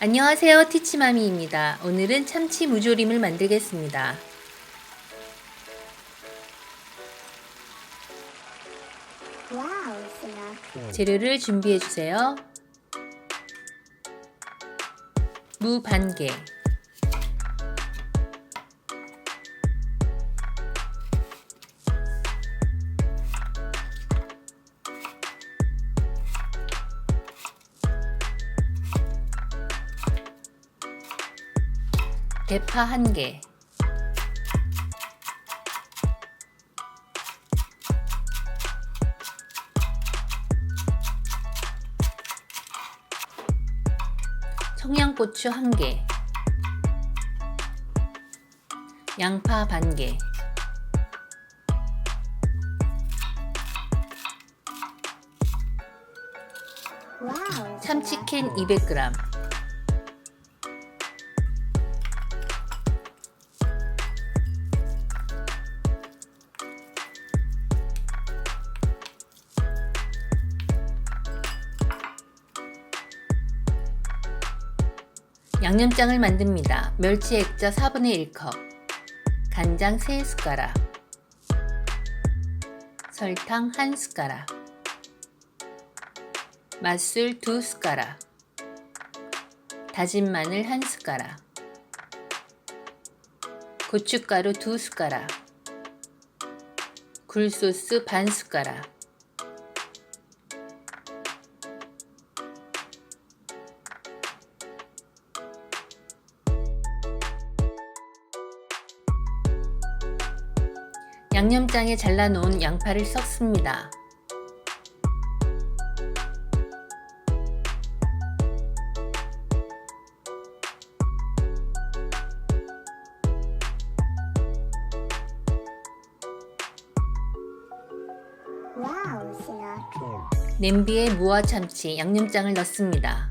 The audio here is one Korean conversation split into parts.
안녕하세요 티치마미입니다. 오늘은 참치 무조림을 만들겠습니다. 재료를 준비해 주세요. 무 반 개, 대파 한 개, 청양고추 한 개, 양파 반 개. 참치캔 200g, 양념장을 만듭니다. 멸치 액젓 4분의 1컵, 간장 3숟가락, 설탕 1숟가락, 맛술 2숟가락, 다진 마늘 1숟가락, 고춧가루 2숟가락, 굴소스 반 숟가락, 양념장에 잘라놓은 양파를 섞습니다. 와우. 냄비에 무와 참치, 양념장을 넣습니다.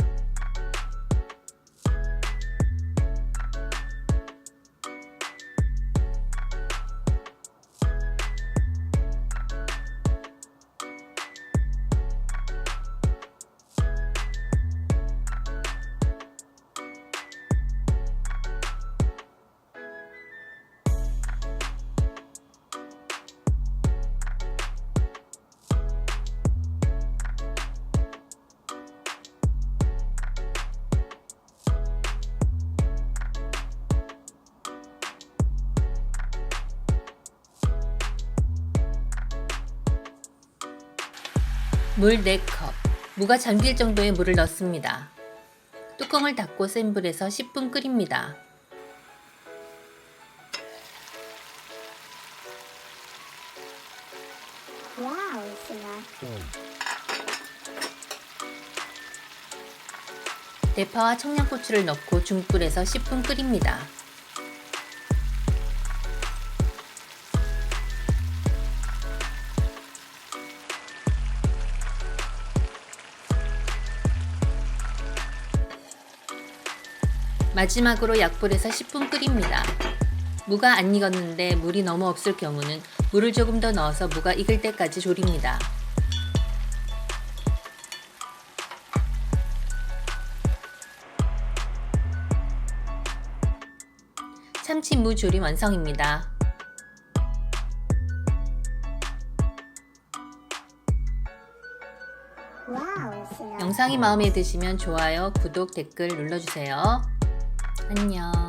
물 4컵, 무가 잠길 정도의 물을 넣습니다. 뚜껑을 닫고 센 불에서 10분 끓입니다. 와우. 대파와 청양고추를 넣고 중불에서 10분 끓입니다. 마지막으로 약불에서 10분 끓입니다. 무가 안 익었는데 물이 너무 없을 경우는 물을 조금 더 넣어서 무가 익을 때까지 졸입니다. 참치 무 조림 완성입니다. 영상이 마음에 드시면 좋아요, 구독, 댓글 눌러주세요. 안녕.